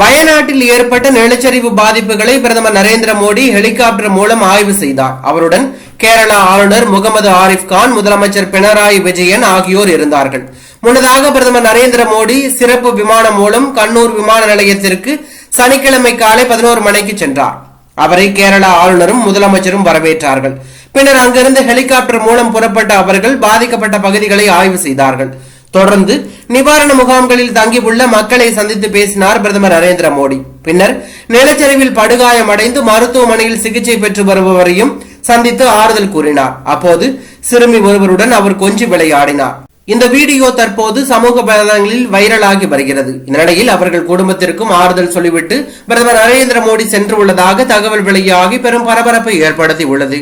வயநாட்டில் ஏற்பட்ட நிலச்சரிவு பாதிப்புகளை பிரதமர் நரேந்திர மோடி ஹெலிகாப்டர் மூலம் ஆய்வு செய்தார். அவருடன் கேரளா ஆளுநர் முகமது ஆரிஃப் கான் முதலமைச்சர் பினராயி விஜயன் ஆகியோர் இருந்தார்கள். முன்னதாக பிரதமர் நரேந்திர மோடி சிறப்பு விமானம் மூலம் கண்ணூர் விமான நிலையத்திற்கு சனிக்கிழமை காலை பதினோரு மணிக்கு சென்றார். அவரை கேரளா ஆளுநரும் முதலமைச்சரும் வரவேற்றார்கள். பின்னர் அங்கிருந்து ஹெலிகாப்டர் மூலம் புறப்பட்ட அவர்கள் பாதிக்கப்பட்ட பகுதிகளை ஆய்வு செய்தார்கள். தொடர்ந்து நிவாரண முகாம்களில் தங்கியுள்ள மக்களை சந்தித்து பேசினார் பிரதமர் நரேந்திர மோடி. பின்னர் நிலச்சரிவில் படுகாயமடைந்து மருத்துவமனையில் சிகிச்சை பெற்று வருபவரையும் சந்தித்து ஆறுதல் கூறினார். அப்போது சிறுமி ஒருவருடன் அவர் கொஞ்சி விளையாடினார். இந்த வீடியோ தற்போது சமூக வலைதளங்களில் வைரலாகி வருகிறது. இந்நிலையில் அவர்கள் குடும்பத்திற்கும் ஆறுதல் சொல்லிவிட்டு பிரதமர் நரேந்திர மோடி சென்று உள்ளதாக தகவல் வெளியாகி பெரும் பரபரப்பை ஏற்படுத்தி உள்ளது